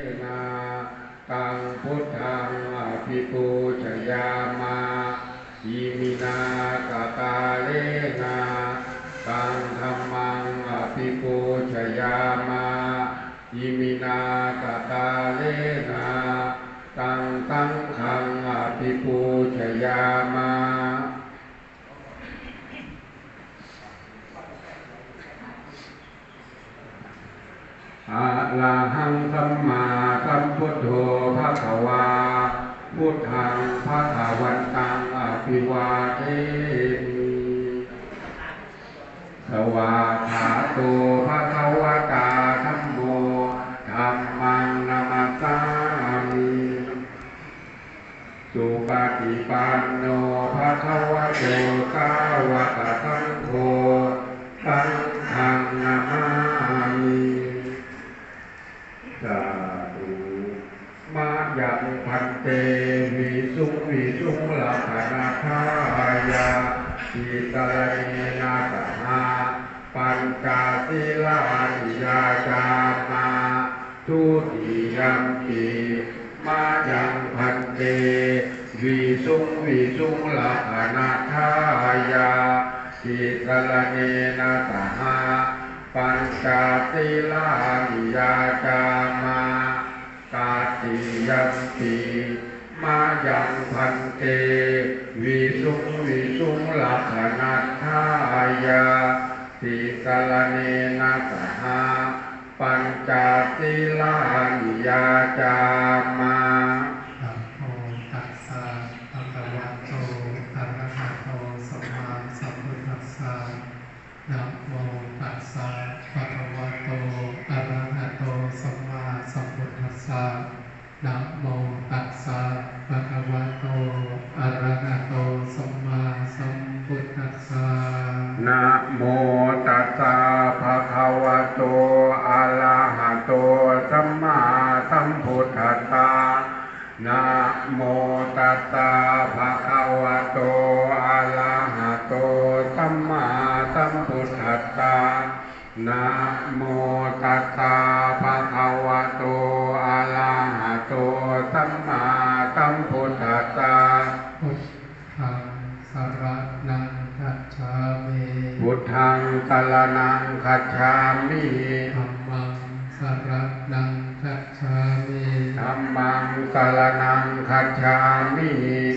นาตังพุทธังอภิปูชยามาอิมินากตาเลนาตังธรรมังอภิปูชยามาอิมินากตาเลนาตังตังขังอภิปูชยามา อะระหังสัมมาสัมพุทโธภะคะวา พุทธังภะคะวันตังอภิวาเทมิสวาขาโตภะคะวะตาธัมโมธัมมังนามัสสามิสุปฏิปันโนภะคะวะโตสาวกสังโฆสังฆังนามาธุมายังพัน เตวิสุวิสุลักขณาทายาอิตาเลนาตหาปัญจศีลานิยาจามาทุติยัมปีมายังพันเตวิสุวิสุลักขณาทายาอิตาเลนาตหาปัญจศีลานิยาจามา ตาติยันติมายังพันเตวิสุงวิสุงลักขณาทายาติสลเนนัสหาปัญจติลานิยาจามา พุทธัสสะนะโมตัสสะภะคะวะโตอะระหะโตสัมมาสัมพุทธัสสะพุทธังสรณังคัจฉามิพุทธังสรนังคัจฉามิธัมมังสรณังคัจฉามิธัมมังสรนังคัจฉามิ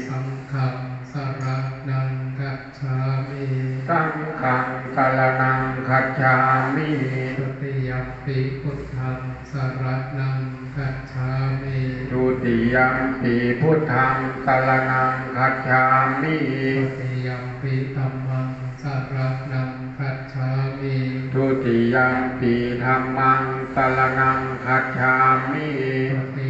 สังฆังสรณังคัจฉามิ สังฆังสรนังคัจฉามิทุติยมปิพุทธังสรณังคัจฉามิทุติยัมปีพุทธังสรนังคัจฉามิทุติยมปิธัมมังสรณังคัจฉามิทุติยัมปีธัมมังสรนังคัจฉามิทุติ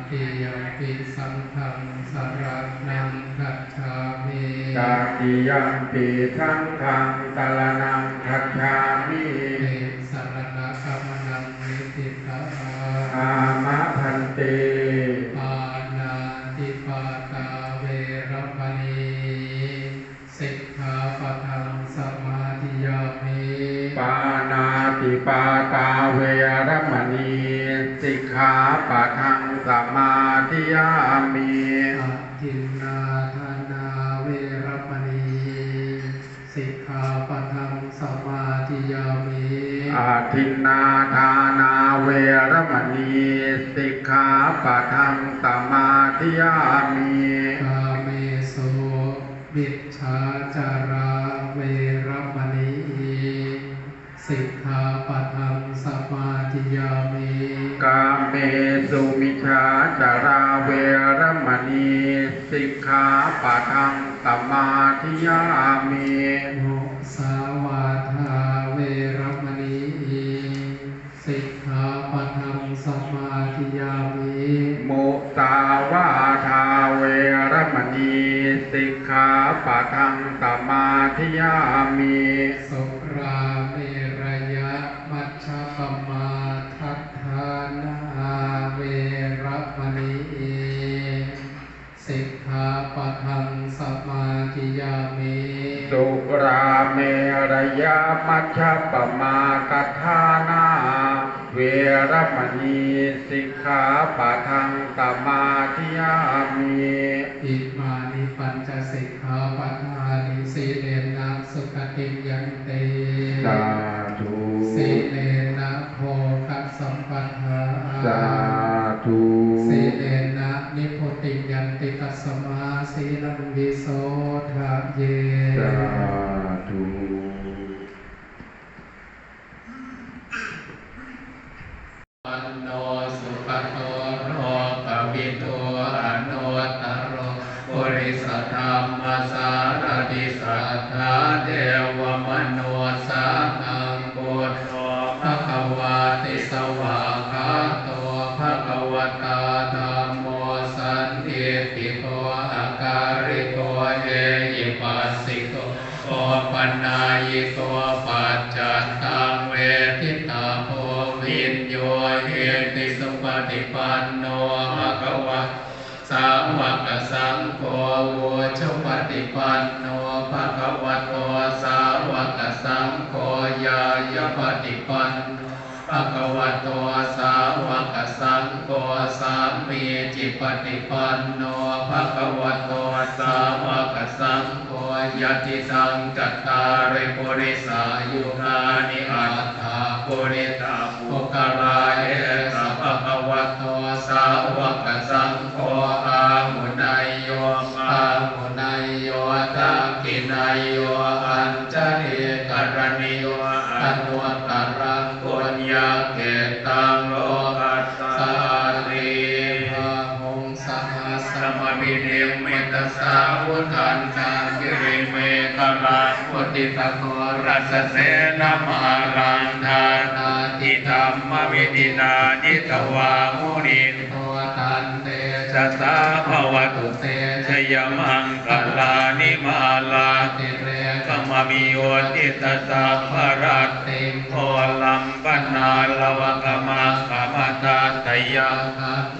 ตาติยัมปีสังฆังกลนังคัจฉามิเอสรณะกัมนังนิติตาอามะพันเตปานาติปาตาเวรมณีสิกขาปะทังสมาธิยามิปานาติปาตาเวรมณีสิกขาปะทังสมาธิยามิ สมาธิยามิอาทินนาทานาเวรมณีสิกขาปะทังสมาธิยามิกาเมสุวิชชาจาราเวรมณีสิกขาปะทังสมาธิยามิกาเมสุมิชฌาจาราเวรมณีสิกขาปะทังสมาธิยามิมุสาวา ธิยามิสุราเมรยะมัชฌะปมาทัฏฐานาเวรมณีสิกขาปะทังสมาธิยามิสุราเมรยามัชฌะปมากัฏฐานาเวรมณีสิกขาปะทังสมาธิยามิอิมานิปัญจสิกขาปัฏฐานิ สีเลนะสุขติยันเตสาธุสีเลนะโภคสัมปทาสาธุสีเลนะนิพุติยันติตัสมาสีลังวิโสทะเยสาธุ ปัญญายโตปัจจัตตังเวทิตาโพวินโยเฮติสุปฏิปันโนภะคะวะสาวกสังโฆโวชปฏิปันโนภะคะวะโตสาวกสังโฆยายปฏิปันโนภะคะวะโตสาวกสัง สามีจิปฏิปันโนภะคะวะโตสาวกสังโฆยติสังจัตตาริปุริสายุคานิอัตถาปุริตาภุครา สาวุธันตังกิริเมฆลังพุทธิตโกรัสเสนามาลังทานาทิธรรมวิธินานิตวามุนินโทตันเตชะสาภวตุเตชยมังกลานิมาลาติเรกมมิโยติตสาภรัตติงโทลัมปนาลวกมังกมตาตยัง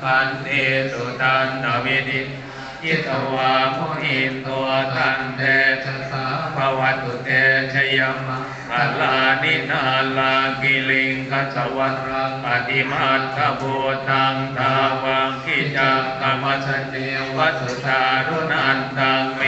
ปันเตสุตันนวิดิ ยิตวามุอินตัวตันเตชะสาภวตุเตชยมะอลานินาลากิลิงคัสวัตรังปฏิมาตโพตังทาวังกิจังกรรมชเนวัสุธารุนันตังเม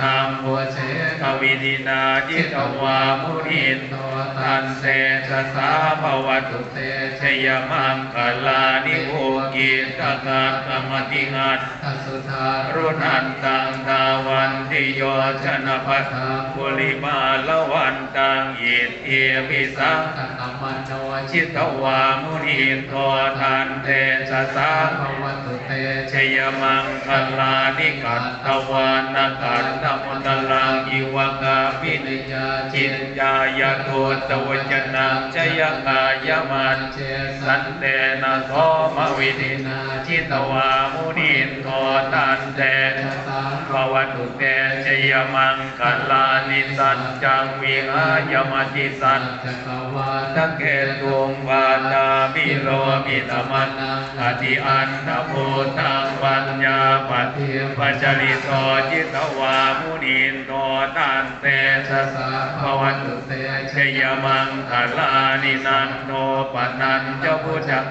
ตังโวเช กวิดินาจิตวามุนินโตตันเตชะสาภวตุเตชยมังกลานิโภกิตกะกรรมติงัตสุธารุนันตังทาวันติโยชนะพัทธปุริมาลวันตังยิตเอปิสังกรรมโนชิตวามุนินโททันเตชะสาภวตุเตชยมังคลานิกัตตวานากัตตมุตลังอิววกาปินิยาจินยายโตตวจนังชยกายมันเจสันเตนะโสมวิธินาชิตวามุนินโททันเตชะสาภวตุเตชยมังคลานิสัจจังวิหายมติสัจจกวาตะเกตุงวาตาบิโลมิตมันังอธิอันนโพตังปัญญาปฏิปัจจริโตจิตวามุนินโตตันเตชะสาภวันตุเตชยมังคลานินันโนปนันเจ้าพุทธัง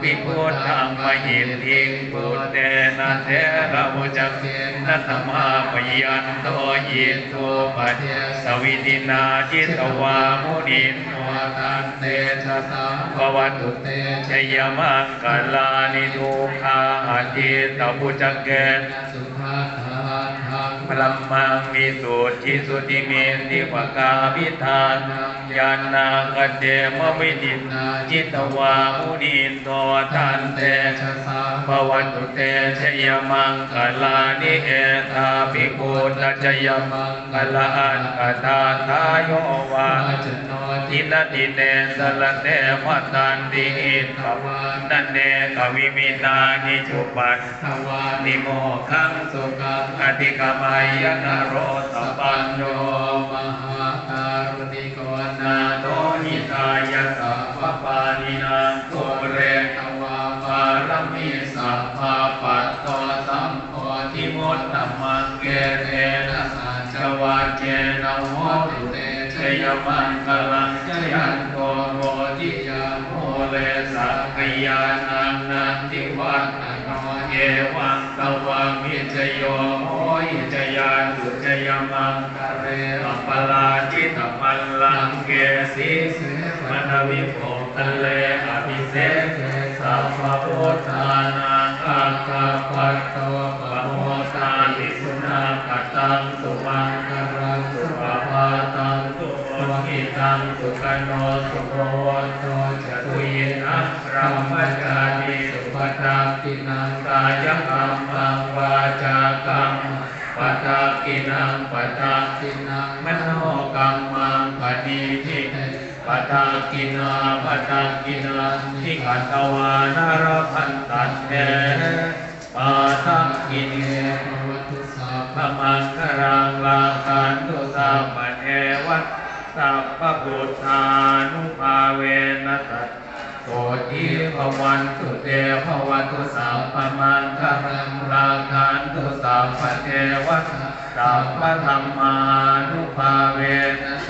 ปิพุทธังมหิทธิงปุตเตนะเทระมุจักเกนัตมาปยันโตยิโตปะเทสวิตินาจิตวามุนินโนตันเตชะสาภวันตุเตชยมังคลานิทุกขาอาทิตพุจักเกสุภา นังพลัมมังวิสุทธิสุติเมติปกาวิธานังยานาคเตมวิดินาจิตวามุนินโตทันเตชะสาภวตุเตชยมังคลานิเอตาภิกตชยมังคลาอันกตาทายโยวาจโน ทิลติเนสลเนวัตันติอิทวานันเนกวิมินานิจุปัสสวานิโมขังสุขังอธิกมายนโรสปันโยมหา โนสุโภวันโตจตุยนะพระมจานิสุปตากินังกายกรรมังวาจากรรมปตากินังปตากินังมโนกรรมังปฏิทิปตากินาปตากินาทิขัตวานารพันตันเตปาตากิเนวัตุสาพมังครังลาคันตุสัพพะเทวัต สัพพพุทธานุภาเวนัสโสติภวันตุเตภวันตุสัพพมังครังลาคันตุสัพพเทวัตสัพพธรรมานุภาเวนัส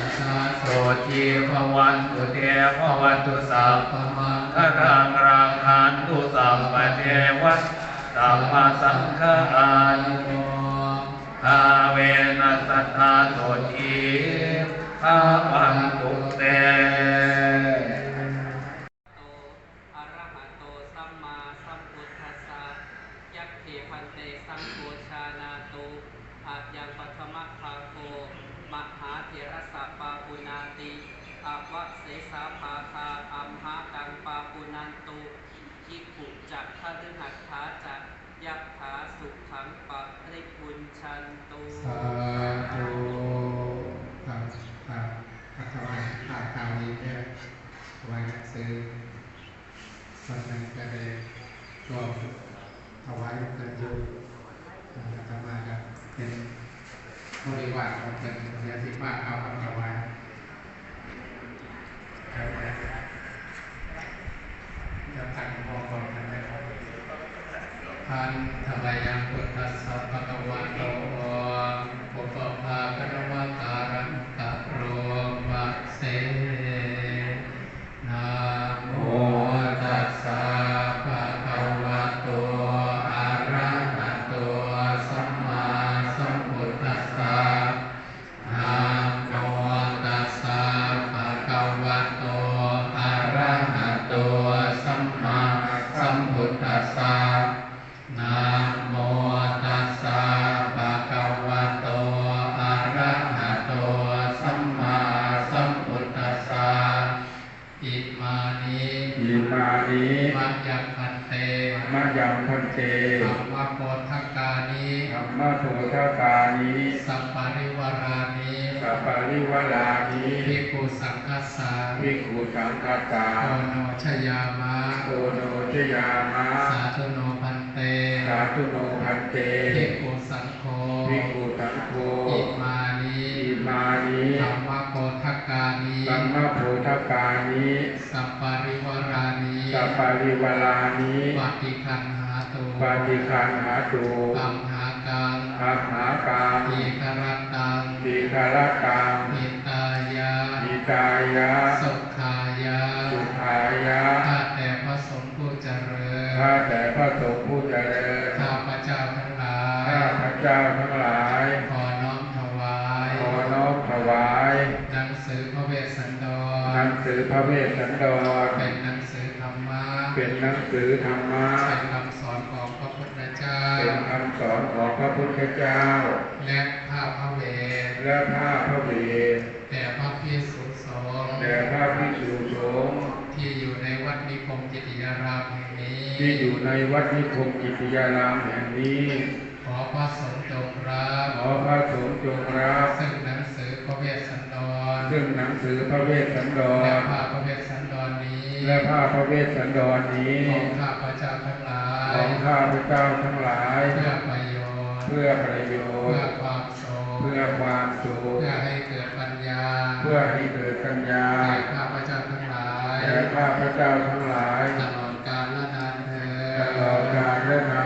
โสทีภวันตุเตภวันตุสัพพมังครังรังคันตุสัพพเทวะสัพพสังฆานุโมทาเวนัสสทธาโส ทีภาวันตุเตโตอะระหะโตสัมมาสัมพุทธัสสะยัคเขพันเตสังโฆชานาตุอายังปัทมะภาโคมหาเถระสะปาปุนาติอาวะเสสาภาคาอัมหากังปาปุนันตุยิขุจักขะฤหัตถาจักยัตถาสุขังปะริปุญชันตุสาธุ ครับครับปัจจุบันขาดตามนี้เนี่ยว้หนังสือส่วนนึ่งก็ได้รวมถวายเงินอยู่อาตมาจะเป็นบริวารของเป็นเสียสิมาเอาคำถวายจะตั้งมองก่อนกันนะครับพันธมยังพุทธสสะภะคะวะโต ยังพันเตธรรมโพธิกานิธรรมะโสทกานิสัปปะริวารานิสัปปะริวลานิภิกขุสังคัสสะภิกขุสังฆตาโอโนชยามะโอโนชยามะสาธุโนพันเตสาธุโนพันเตภิกขุสังโฆภิกขุสังโฆอิมานิอิมานิธรรมโพธิ กานิสัมมาโพธกานิสัปปาริวารานิสัปปะริวลานิปฏิคันหาตุปาติคันหาตุอัมหากังอาหากังอีกรัตตังทีคารกังหิตายาอิตายะสุขายาสุขายะข้าแต่พระสงฆ์ผู้เจริญข้าแต่พระสงฆ์ผู้เจริญข้าพระเจ้าทั้งหลายข้าพระเจ้าทั้งหลาย ขอน้อมถวาย ขอน้อมถวาย หนังสือพระเวสสันด หนัรงสือพระเวสสันดร เป็นหนังสือธรรมะ เป็นหนังสือธรรมะ เป็นคำสอนของพระพุทธเจ้า เป็นคำสอนของพระพุทธเจ้า และข้าพระเวทและผ้าพระเวทแต่พระพิสุสงฆ์แด่พระภิกษุสงฆ์ที่อยู่ในวัดนิคมจิตติยารามแห่งนี้นี้ ที่อยู่ในวัดนิคมกิติยารามแห่งนี้ ขอพระสงฆ์จงรับ ขอพระสงฆ์จงรับ ซึ่งหนังสือพระเวสสันด รซึ่งหนังสือพระเวสสันดและรพระพระเวสสันดรนี้ และผ้าพระเวสสันดรนี้ ของข้าพระเจ้าทั้งหลาย ของข้าพเจ้าทั้งหลาย เพื่อประโยชน์ เพื่อประโยเพื่อชน์ความสุข เพื่อความสุข เพื่อให้เกิดปัญญา เพื่อให้เกิดปัญญาแก่ข้าพระเจ้าทั้งหลายแก่ข้าพเจ้าทั้งหลาย ตลอดกาลและนานเทอตลอดกาลและนาน